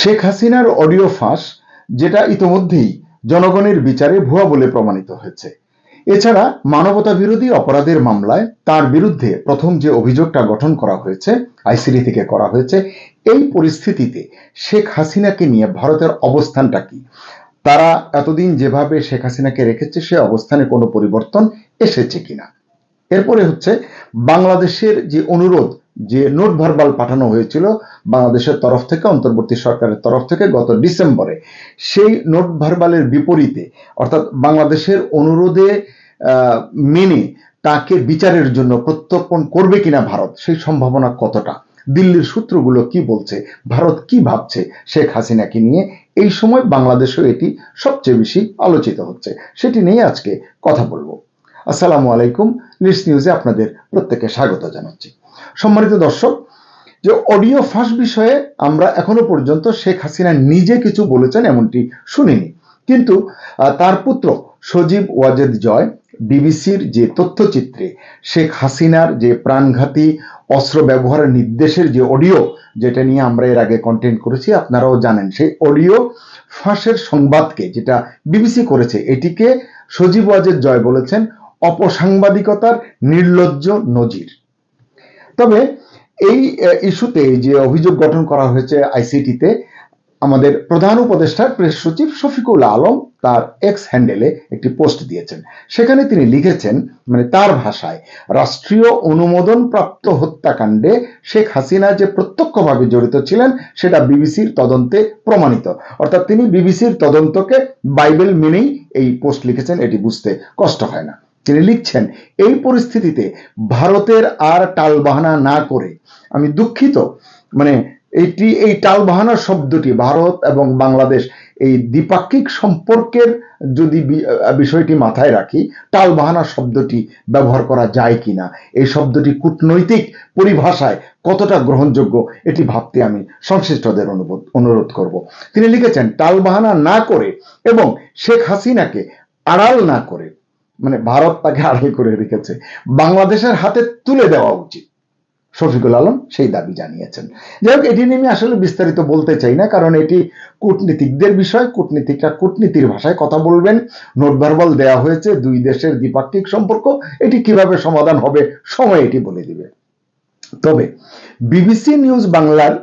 শেখ হাসিনার অডিও ফাঁস, যেটা ইতোমধ্যেই জনগণের বিচারে ভুয়া বলে প্রমাণিত হয়েছে। এছাড়া মানবতা বিরোধী অপরাধের মামলায় তার বিরুদ্ধে প্রথম যে অভিযোগটা গঠন করা হয়েছে, আইসিডি থেকে করা হয়েছে, এই পরিস্থিতিতে শেখ হাসিনাকে নিয়ে ভারতের অবস্থানটা কি? তারা এতদিন যেভাবে শেখ হাসিনাকে রেখেছে, সে অবস্থানে কোনো পরিবর্তন এসেছে কিনা? এরপরে হচ্ছে বাংলাদেশের যে অনুরোধ যে নোট ভার্বাল পাঠানো হয়েছিল বাংলাদেশের তরফ থেকে, অন্তর্বর্তী সরকারের তরফ থেকে গত ডিসেম্বরে, সেই নোট ভার্বালের বিপরীতে, অর্থাৎ বাংলাদেশের অনুরোধে মেনে তাকে বিচারের জন্য প্রত্যর্পণ করবে কিনা ভারত, সেই সম্ভাবনা কতটা? দিল্লির সূত্রগুলো কি বলছে? ভারত কি ভাবছে? শেখ হাসিনাকে নিয়ে এই সময় বাংলাদেশেও এটি সবচেয়ে বেশি আলোচিত হচ্ছে। সেটি নিয়ে আজকে কথা বলব। আসসালামু আলাইকুম লিস্ট নিউজে আপনাদের প্রত্যেকে স্বাগত জানাচ্ছি। সম্মানিত দর্শক, যে অডিও ফাঁস বিষয়ে আমরা এখনও পর্যন্ত শেখ হাসিনা নিজে কিছু বলেছেন এমনটি শুনিনি। কিন্তু তার পুত্র সজীব ওয়াজেদ জয়, বিবিসির যে তথ্যচিত্রে শেখ হাসিনার যে প্রাণঘাতী অস্ত্র ব্যবহারের নির্দেশের যে অডিও যেটা নিয়ে আমরা এর আগে কন্টেন্ট করেছি, আপনারাও জানেন, সেই অডিও ফাঁসের সংবাদকে যেটা বিবিসি করেছে, এটিকে সজীব ওয়াজেদ জয় বলেছেন, অপসাংবাদিকতার নির্লজ্জ নজির। তবে এই ইস্যুতে যে অভিযোগ গঠন করা হয়েছে আইসিটিতে, আমাদের প্রধান উপদেষ্টা প্রেস সচিব শফিকুল আলম তার এক্স হ্যান্ডেলে একটি পোস্ট দিয়েছেন। সেখানে তিনি লিখেছেন মানে তার ভাষায়, রাষ্ট্রীয় অনুমোদন প্রাপ্ত হত্যাকাণ্ডে শেখ হাসিনা যে প্রত্যক্ষভাবে জড়িত ছিলেন, সেটা বিবিসির তদন্তে প্রমাণিত। অর্থাৎ তিনি বিবিসির তদন্তকে বাইবেল মেনেই এই পোস্ট লিখেছেন, এটি বুঝতে কষ্ট হয় না। তিনি লিখছেন, এই পরিস্থিতিতে ভারতের আর টালবাহানা না করে আমি দুঃখিত। মানে এটি, এই টালবাহানা শব্দটি ভারত এবং বাংলাদেশ এই দ্বিপাক্ষিক সম্পর্কের যদি বিষয়টি মাথায় রাখি, টালবাহানা শব্দটি ব্যবহার করা যায় কিনা, এই শব্দটি কূটনৈতিক পরিভাষায় কতটা গ্রহণযোগ্য, এটি ভাবতে আমি সংশ্লিষ্টদের অনুরোধ অনুরোধ করব। তিনি লিখেছেন, টালবাহানা না করে এবং শেখ হাসিনাকে আড়াল না করে মানে ভারত তাকে আড়াল করে রেখেছে। বাংলাদেশের হাতে তুলে দেওয়া উচিত। শফিকুল আলম সেই দাবি জানিয়েছেন। যাই হোক, এটি নিয়ে আমি আসলে বিস্তারিত বলতে চাই না, কারণ এটি কূটনীতিকদের বিষয়, কূটনীতিকরা কূটনীতির ভাষায় কথা বলবেন। নোট ভার্বাল দেওয়া হয়েছে দুই দেশের দ্বিপাক্ষিক সম্পর্ক। এটি কীভাবে সমাধান হবে, সময় এটি বলে দিবে। তবে বিবিসি নিউজ বাংলার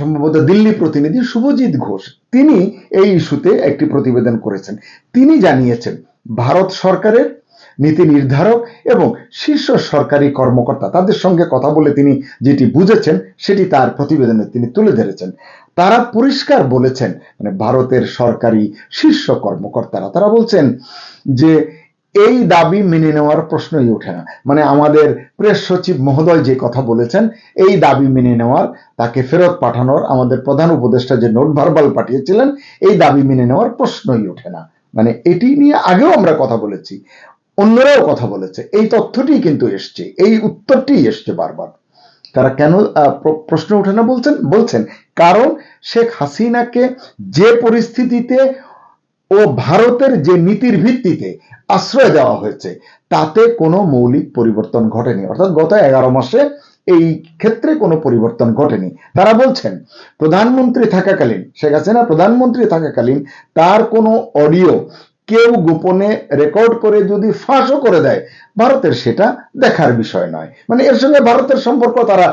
সম্ভবত দিল্লি প্রতিনিধি শুভজিৎ ঘোষ, তিনি এই ইস্যুতে একটি প্রতিবেদন করেছেন। তিনি জানিয়েছেন ভারত সরকারের নীতি নির্ধারক এবং শীর্ষ সরকারি কর্মকর্তা। তাদের সঙ্গে কথা বলে তিনি যেটি বুঝেছেন, সেটি তার প্রতিবেদনে তিনি তুলে ধরেছেন। তারা পরিষ্কার বলেছেন মানে ভারতের সরকারি শীর্ষ কর্মকর্তারা, তারা বলছেন যে এই দাবি মেনে নেওয়ার প্রশ্নই ওঠে না। মানে আমাদের প্রেস সচিব মহোদয় যে কথা বলেছেন, এই দাবি মেনে নেওয়ার, তাকে ফেরত পাঠানোর আমাদের প্রধান উপদেষ্টা যে নোট ভার্বাল পাঠিয়েছিলেন, এই দাবি মেনে নেওয়ার প্রশ্নই ওঠে না। মানে এটি নিয়ে আগেও আমরা কথা বলেছি, অন্যরাও কথা বলেছে। এই তথ্যটি কিন্তু এসছে, এই উত্তরটি এসছে বারবার। তারা কেন প্রশ্ন ওঠে না বলছেন? বলছেন, কারণ শেখ হাসিনাকে যে পরিস্থিতিতে ও ভারতের যে নীতির ভিত্তিতে আশ্রয় দেওয়া হয়েছে, তাতে কোনো মৌলিক পরিবর্তন ঘটেনি। অর্থাৎ গত এগারো মাসে এই ক্ষেত্রে কোনো পরিবর্তন ঘটেনি। তারা বলছেন, প্রধানমন্ত্রী থাকাকালীন, শেখ হাসিনা প্রধানমন্ত্রী থাকাকালীন তার কোনো অডিও কেউ গোপনে রেকর্ড করে যদি ফাঁসও করে দেয়, ভারতের সেটা দেখার বিষয় নয়। মানে এর সঙ্গে ভারতের সম্পর্ক তারা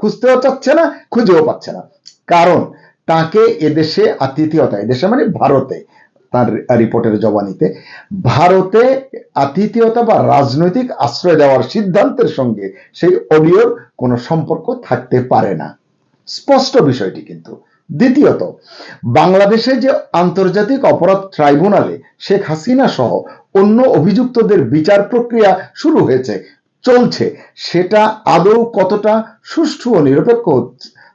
খুঁজতেও চাচ্ছে না, খুঁজেও পাচ্ছে না। কারণ তাকে এদেশে আতিথেয়তা, এদেশে মানে ভারতে তার রিপোর্টের জবানিতে, ভারতে আতিথেয়তা বা রাজনৈতিক আশ্রয় দেওয়ার সিদ্ধান্তের সঙ্গে সেই অডিওর কোনো সম্পর্ক থাকতে পারে না। স্পষ্ট বিষয়টি কিন্তু। দ্বিতীয়ত, বাংলাদেশে যে আন্তর্জাতিক অপরাধ ট্রাইব্যুনালে শেখ হাসিনা সহ অন্য অভিযুক্তদের বিচার প্রক্রিয়া শুরু হয়েছে চলছে। সেটা আদৌ কতটা সুষ্ঠু ও নিরপেক্ষ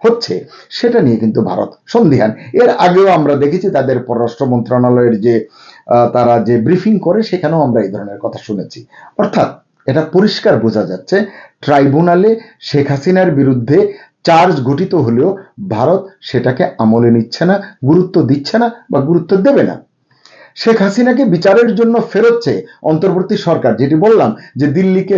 হচ্ছে- সেটা নিয়ে কিন্তু ভারত সন্দিহান। এর আগেও আমরা দেখেছি তাদের পররাষ্ট্র মন্ত্রণালয়ের যে তারা যে ব্রিফিং করে, সেখানেও আমরা এই ধরনের কথা শুনেছি। অর্থাৎ এটা পরিষ্কার বোঝা যাচ্ছে, ট্রাইব্যুনালে শেখ হাসিনার বিরুদ্ধে চার্জ গঠিত হলেও ভারত সেটাকে আমলে নিচ্ছে না, গুরুত্ব দিচ্ছে না বা গুরুত্ব দেবে না। শেখ হাসিনাকে বিচারের জন্য ফেরোচ্ছে অন্তর্বর্তী সরকার। যেটি বললাম যে দিল্লিকে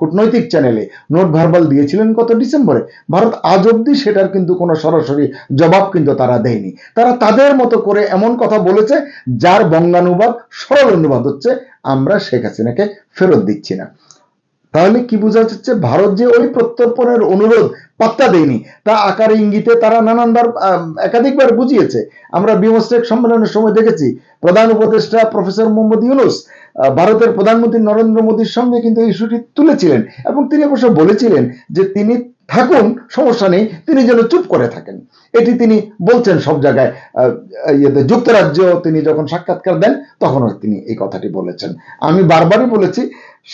কূটনৈতিক চ্যানেলে নোট ভার্বাল দিয়েছিলেন গত ডিসেম্বরে। ভারত আজ অব্দি সেটার কিন্তু কোনো সরাসরি জবাব কিন্তু তারা দেয়নি। তারা তাদের মতো করে এমন কথা বলেছে যার বঙ্গানুবাদ, সরল অনুবাদ হচ্ছে, আমরা শেখ হাসিনাকে ফেরত দিচ্ছি না। তাহলে কি বোঝা যাচ্ছে ভারত যে ওই প্রত্যর্পণের অনুরোধ পাত্তা দেয়নি, তা আকার ইঙ্গিতে তারা নানানবার একাধিকবার বুঝিয়েছে। আমরা বিমস্টেক সম্মেলনের সময় দেখেছি, প্রধান উপদেষ্টা প্রফেসর মোহাম্মদ ইউনুস ভারতের প্রধানমন্ত্রী নরেন্দ্র মোদীর সঙ্গে কিন্তু এই ইস্যুটি তুলেছিলেন এবং তিনি অবশ্য বলেছিলেন যে তিনি থাকুন, সমস্যা নেই, তিনি যেন চুপ করে থাকেন। এটি তিনি বলছেন সব জায়গায় যুক্তরাজ্য, তিনি যখন সাক্ষাৎকার দেন তখনও তিনি এই কথাটি বলেছেন। আমি বারবারই বলেছি,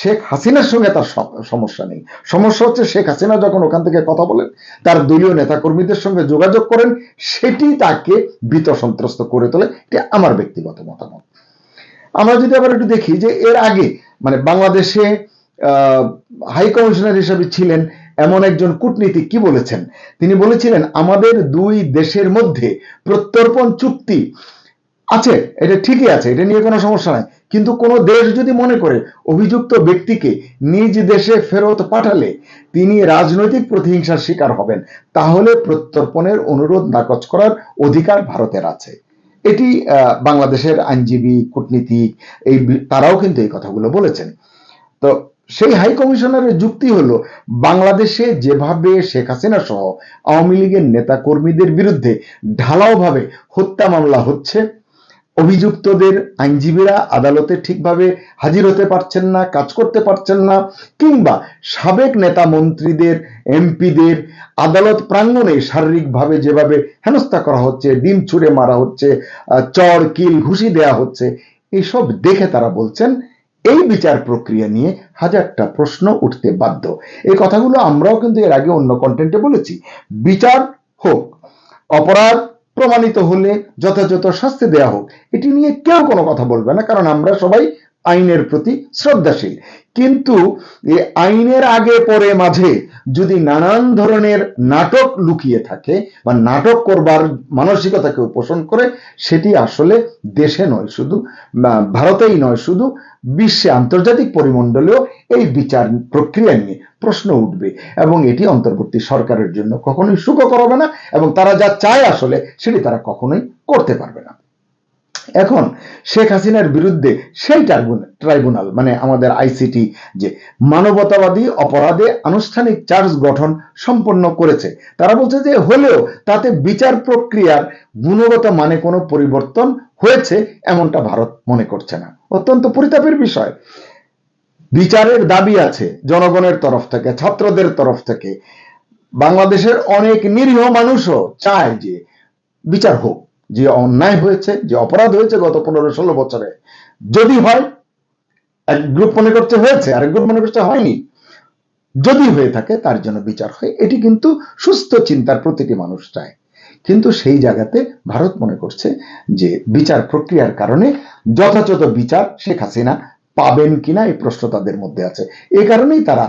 শেখ হাসিনার সঙ্গে তার সমস্যা নেই। সমস্যা হচ্ছে শেখ হাসিনা যখন ওখান থেকে কথা বলেন, তার দলীয় নেতাকর্মীদের সঙ্গে যোগাযোগ করেন, সেটি তাকে ভীত সন্ত্রস্ত করে তোলে। এটি আমার ব্যক্তিগত মতামত। আমরা যদি আবার একটু দেখি যে এর আগে মানে বাংলাদেশে হাই কমিশনার হিসেবে ছিলেন এমন একজন কূটনীতিক কি বলেছেন? তিনি বলেছিলেন, আমাদের দুই দেশের মধ্যে প্রত্যর্পণ চুক্তি আছে। এটা ঠিকই আছে, এটা নিয়ে কোনো সমস্যা নাই। কিন্তু কোনো দেশ যদি মনে করে অভিযুক্ত ব্যক্তিকে নিজ দেশে ফেরত পাঠালে তিনি রাজনৈতিক প্রতিহিংসার শিকার হবেন। তাহলে প্রত্যর্পণের অনুরোধ নাকচ করার অধিকার ভারতের আছে। এটি বাংলাদেশের আইনজীবী, কূটনীতিক, এই তারাও কিন্তু এই কথাগুলো বলেছেন। তো সেই হাই কমিশনারের যুক্তি হলো, বাংলাদেশে যেভাবে শেখ হাসিনা সহ আওয়ামী লীগের নেতা কর্মীদের বিরুদ্ধে ঢালাওভাবে হত্যা মামলা হচ্ছে, অভিযুক্তদের আইনজীবীরা আদালতে ঠিকভাবে হাজির হতে পারছেন না, কাজ করতে পারছেন না, কিংবা সাবেক নেতা মন্ত্রীদের, এমপিদের আদালত প্রাঙ্গণে শারীরিকভাবে যেভাবে হেনস্থা করা হচ্ছে, ডিম ছুঁড়ে মারা হচ্ছে চড় কিল, ঘুষি দেয়া হচ্ছে, এসব দেখে তারা বলছেন এই বিচার প্রক্রিয়া নিয়ে হাজারটা প্রশ্ন উঠতে বাধ্য। এই কথাগুলো আমরাও কিন্তু এর আগে অন্য কন্টেন্টে বলেছি। বিচার হোক, অপরাধ প্রমাণিত হলে যথাযথ শাস্তি দেয়া হোক, এটি নিয়ে কেউ কোনো কথা বলবে না, কারণ আমরা সবাই আইনের প্রতি শ্রদ্ধাশীল। কিন্তু এই আইনের আগে পরে মাঝে যদি নানান ধরনের নাটক লুকিয়ে থাকে বা নাটক করবার মানসিকতাকে পোষণ করে, সেটি আসলে দেশে নয়, শুধু ভারতেই নয়, শুধু বিশ্বে আন্তর্জাতিক পরিমণ্ডলেও এই বিচার প্রক্রিয়া নিয়ে প্রশ্ন উঠবে এবং এটি অন্তর্বর্তী সরকারের জন্য কখনোই সুখকর হবে না এবং তারা যা চায় আসলে সেটি তারা কখনোই করতে পারবে না। এখন শেখ হাসিনার বিরুদ্ধে সেই ট্রাইব্যুনাল মানে আমাদের আইসিটি যে মানবতাবাদী অপরাধে আনুষ্ঠানিক চার্জ গঠন সম্পন্ন করেছে। তারা বলছে যে হলেও তাতে বিচার প্রক্রিয়ার গুণগত মানে কোনো পরিবর্তন হয়েছে এমনটা ভারত মনে করছে না। অত্যন্ত পরিতাপের বিষয়। বিচারের দাবি আছে জনগণের তরফ থেকে, ছাত্রদের তরফ থেকে। বাংলাদেশের অনেক নিরীহ মানুষও চায় যে বিচার হোক। যে অন্যায় হয়েছে, যে অপরাধ হয়েছে গত পনেরো ষোলো বছরে। যদি হয়, এক গ্রুপ মনে করছে হয়েছে, আরেক গ্রুপ মনে করছে হয়নি। যদি হয়ে থাকে, তার জন্য বিচার হয়। এটি কিন্তু সুস্থ চিন্তার প্রতিটি মানুষ চায়। কিন্তু সেই জায়গাতে ভারত মনে করছে যে বিচার প্রক্রিয়ার কারণে যথাযথ বিচার শেখ হাসিনা পাবেন কিনা, এই প্রশ্ন তাদের মধ্যে আছে। এই কারণেই তারা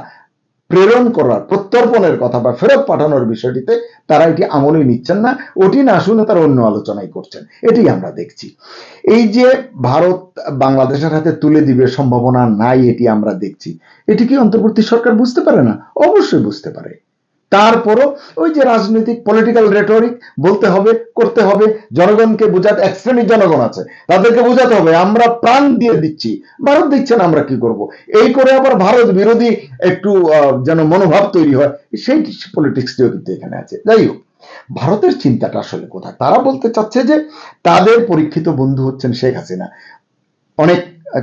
প্রেরণ করার, প্রত্যর্পণের কথা বা ফেরত পাঠানোর বিষয়টিতে তারা এটি আমলে নিচ্ছেন না, ওটি না শুনে তারা অন্য আলোচনাই করছেন। এটি আমরা দেখছি। এই যে ভারত বাংলাদেশের হাতে তুলে দিবে সম্ভাবনা নাই, এটি আমরা দেখছি। এটি কি অন্তর্বর্তী সরকার বুঝতে পারে না? অবশ্যই বুঝতে পারে। তারপরও ওই যে রাজনৈতিক পলিটিক্যাল রেটরিক বলতে হবে, করতে হবে, জনগণকে বোঝাতে, এক জনগণ আছে, তাদেরকে বোঝাতে হবে, আমরা প্রাণ দিয়ে দিচ্ছি, ভারত দিচ্ছে না, আমরা কি করব? এই করে আবার ভারত বিরোধী একটু যেন মনোভাব তৈরি হয়, সেই পলিটিক্সটিও কিন্তু এখানে আছে। যাই হোক, ভারতের চিন্তাটা আসলে কোথায়? তারা বলতে চাচ্ছে যে তাদের পরীক্ষিত বন্ধু হচ্ছেন শেখ হাসিনা। অনেক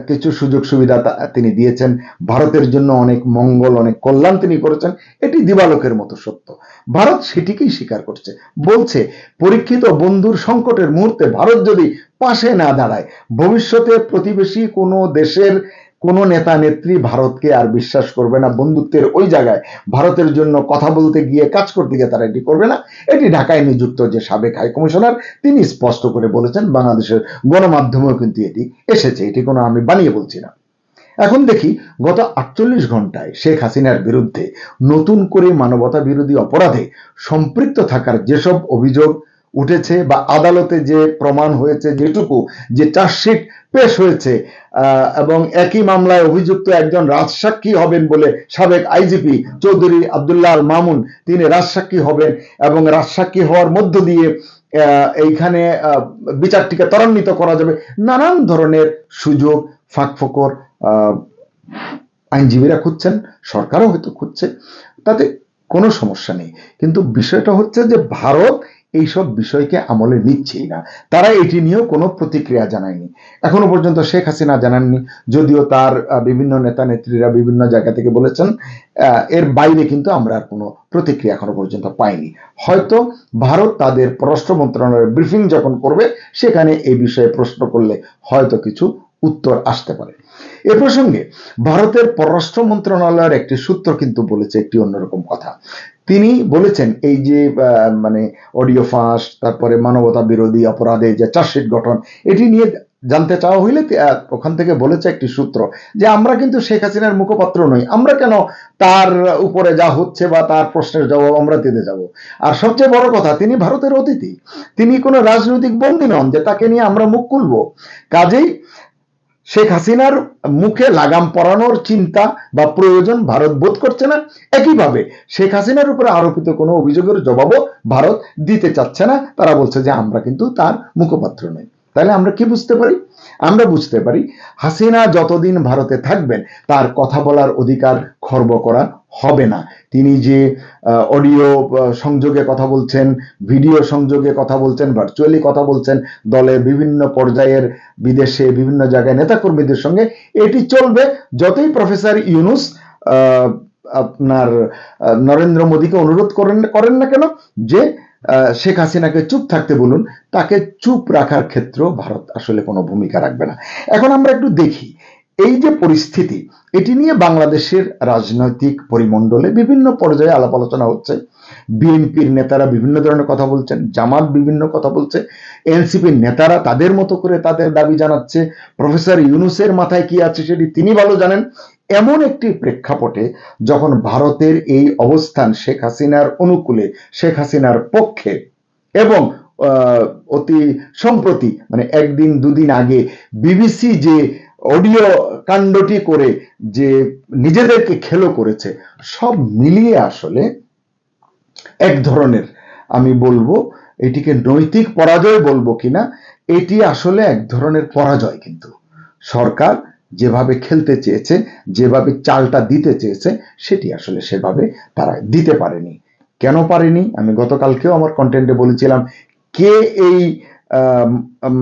কিছু সুযোগ সুবিধা তিনি দিয়েছেন। ভারতের জন্য অনেক মঙ্গল, অনেক কল্যাণ তিনি করেছেন। এটি দিবালোকের মতো সত্য। ভারত সেটিকেই স্বীকার করছে। বলছে, পরীক্ষিত বন্ধুর সংকটের মুহূর্তে ভারত যদি পাশে না দাঁড়ায়, ভবিষ্যতে প্রতিবেশী কোনো দেশের কোনো নেতা নেত্রী ভারতকে আর বিশ্বাস করবে না বন্ধুত্বের ওই জায়গায়। ভারতের জন্য কথা বলতে গিয়ে কাজ করতে গিয়ে তারা এটি করবে না। এটি ঢাকায় নিযুক্ত যে সাবেক হাই কমিশনার, তিনি স্পষ্ট করে বলেছেন বাংলাদেশের গণমাধ্যমেও কিন্তু এটি এসেছে। এটি কোনো আমি বানিয়ে বলছি না। এখন দেখি, গত আটচল্লিশ ঘন্টায় শেখ হাসিনার বিরুদ্ধে নতুন করে মানবতা বিরোধী অপরাধে সম্পৃক্ত থাকার যেসব অভিযোগ উঠেছে বা আদালতে যে প্রমাণ হয়েছে যেটুকু যে চার্জশিট পেশ হয়েছে এবং একই মামলায় অভিযুক্ত একজন রাজসাক্ষী হবেন বলে সাবেক আইজিপি চৌধুরী আব্দুল্লাহ মামুন তিনি রাজসাক্ষী হবেন এবং রাজসাক্ষী হওয়ার মধ্য দিয়ে এইখানে বিচারটিকে ত্বরান্বিত করা যাবে। নানান ধরনের সুযোগ ফাঁকফোকর আহ, আইনজীবীরা খুঁজছেন সরকারও হয়তো খুঁজছে তাতে কোনো সমস্যা নেই। কিন্তু বিষয়টা হচ্ছে যে ভারত এইসব বিষয়কে আমলে নিচ্ছেই না। তারা এটি নিয়েও কোনো প্রতিক্রিয়া জানায়নি। এখনও পর্যন্ত শেখ হাসিনা জানাননি, যদিও তার বিভিন্ন নেতা নেত্রীরা বিভিন্ন জায়গা থেকে বলেছেন এর বাইরে কিন্তু আমরা আর কোনো প্রতিক্রিয়া এখনও পর্যন্ত পাইনি। হয়তো ভারত তাদের পররাষ্ট্র মন্ত্রণালয়ের ব্রিফিং যখন করবে, সেখানে এই বিষয়ে প্রশ্ন করলে হয়তো কিছু উত্তর আসতে পারে। এ প্রসঙ্গে ভারতের পররাষ্ট্র মন্ত্রণালয়ের একটি সূত্র কিন্তু বলেছে একটি অন্যরকম কথা। তিনি বলেছেন, এই যে মানে অডিও ফাঁস তারপরে মানবতা বিরোধী অপরাধে যে চার্জশিট গঠন, এটি নিয়ে জানতে চাওয়া হইলে ওখান থেকে বলেছে একটি সূত্র যে, আমরা কিন্তু শেখ হাসিনার মুখপাত্র নই, আমরা কেন তার উপরে যা হচ্ছে বা তার প্রশ্নের জবাব আমরা দিতে যাব? আর সবচেয়ে বড় কথা, তিনি ভারতের অতিথি। তিনি কোনো রাজনৈতিক বন্দী নন যে তাকে নিয়ে আমরা মুখ খুলব। কাজেই শেখ হাসিনার মুখে লাগাম পরানোর চিন্তা বা প্রয়োজন ভারত বোধ করছে না। একইভাবে শেখ হাসিনার উপরে আরোপিত কোনো অভিযোগের জবাবও ভারত দিতে চাচ্ছে না। তারা বলছে যে আমরা কিন্তু তার মুখপাত্র নই। তাহলে আমরা কি বুঝতে পারি? আমরা বুঝতে পারি হাসিনা যতদিন ভারতে থাকবেন, তার কথা বলার অধিকার খর্ব করা হবে না। তিনি যে অডিও সংযোগে কথা বলছেন ভিডিও সংযোগে কথা বলছেন ভার্চুয়ালি কথা বলছেন দলের বিভিন্ন পর্যায়ের বিদেশে বিভিন্ন জায়গায় নেতাকর্মীদের সঙ্গে এটি চলবে যতই প্রফেসর ইউনুস আপনার নরেন্দ্র মোদীকে অনুরোধ করেন করেন না কেন যে শেখ হাসিনাকে চুপ থাকতে বলুন, তাকে চুপ রাখার ক্ষেত্রেও ভারত আসলে কোনো ভূমিকা রাখবে না। এখন আমরা একটু দেখি, এই যে পরিস্থিতি, এটি নিয়ে বাংলাদেশের রাজনৈতিক পরিমণ্ডলে বিভিন্ন পর্যায়ে আলাপ আলোচনা হচ্ছে। বিএনপির নেতারা বিভিন্ন ধরনের কথা বলছেন, জামাত বিভিন্ন কথা বলছে, এনসিপির নেতারা তাদের মতো করে তাদের দাবি জানাচ্ছে, প্রফেসর ইউনুসের মাথায় কি আছে সেটি তিনি ভালো জানেন। এমন একটি প্রেক্ষাপটে যখন ভারতের এই অবস্থান শেখ হাসিনার অনুকূলে, শেখ হাসিনার পক্ষে এবং অতি সম্প্রতি মানে একদিন দুদিন আগে বিবিসি যে অডিও কাণ্ডটি করে যে নিজেদেরকে খেলো করেছে, সব মিলিয়ে আসলে এক ধরনের, আমি বলব, এটিকে নৈতিক পরাজয় বলব কিনা, এটি আসলে এক ধরনের পরাজয় কিন্তু। সরকার যেভাবে খেলতে চেয়েছে, যেভাবে চালটা দিতে চেয়েছে, সেটি আসলে সেভাবে তারা দিতে পারেনি। কেন পারেনি? আমি গতকালকেও আমার কন্টেন্টে বলেছিলাম, কে এই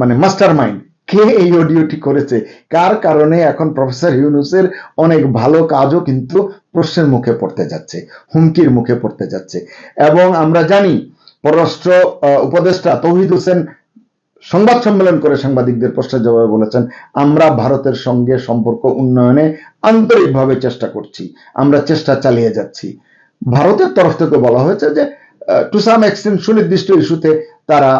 মানে মাস্টার মাইন্ড কে এই অডিওটি করেছে? কার কারণে এখন প্রফেসর ইউনুসের অনেক ভালো কাজও কিন্তু প্রশ্নের মুখে পড়তে যাচ্ছে, হুমকির মুখে পড়তে যাচ্ছে। এবং আমরা জানি, পররাষ্ট্র উপদেষ্টা তৌহিদ হোসেন সংবাদ সম্মেলন করে সাংবাদিকদের প্রশ্নের জবাবে বলেছেন, আমরা ভারতের সঙ্গে সম্পর্ক উন্নয়নে আন্তরিকভাবে চেষ্টা করছি, আমরা চেষ্টা চালিয়ে যাচ্ছি। ভারতের তরফ থেকে বলা হয়েছে যে টু সাম এক্সটেন্ট সুনির্দিষ্ট ইস্যুতে তারা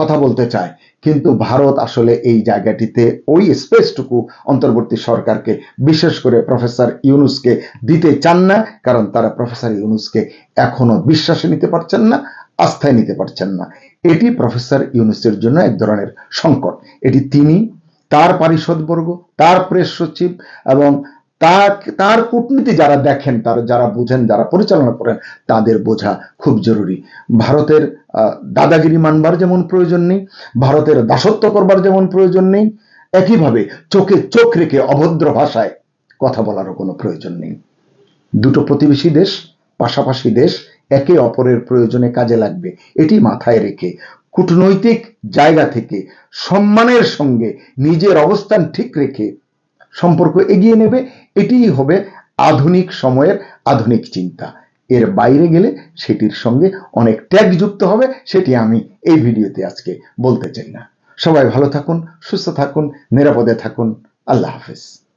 কথা বলতে চায়। কিন্তু ভারত আসলে এই জায়গাটিতে ওই স্পেসটুকু অন্তর্বর্তী সরকারকে, বিশেষ করে প্রফেসর ইউনুসকে দিতে চান না, কারণ তারা প্রফেসর ইউনুসকে এখনও বিশ্বাসে নিতে পারছেন না, আস্থায় নিতে পারছেন না। এটি প্রফেসর ইউনুসের জন্য এক ধরনের সংকট। এটি তিনি, তার পারিষদবর্গ, তার প্রেস সচিব এবং তার কূটনীতি যারা দেখেন, তার, যারা বুঝেন, যারা পরিচালনা করেন, তাদের বোঝা খুব জরুরি। ভারতের দাদাগিরি মানবার যেমন প্রয়োজন নেই, ভারতের দাসত্ব করবার যেমন প্রয়োজন নেই, একইভাবে চোখে চোখ রেখে অভদ্র ভাষায় কথা বলারও কোনো প্রয়োজন নেই। দুটো প্রতিবেশী দেশ, পাশাপাশি দেশ একে অপরের প্রয়োজনে কাজে লাগবে। এটি মাথায় রেখে কূটনৈতিক জায়গা থেকে সম্মানের সঙ্গে নিজের অবস্থান ঠিক রেখে সম্পর্ক এগিয়ে নেবে। এটিই হবে আধুনিক সময়ের আধুনিক চিন্তা। এর বাইরে গেলে সেটির সঙ্গে অনেক ট্যাগ যুক্ত হবে, সেটি আমি এই ভিডিওতে আজকে বলতে চাই না। সবাই ভালো থাকুন, সুস্থ থাকুন, নিরাপদে থাকুন। আল্লাহ হাফেজ।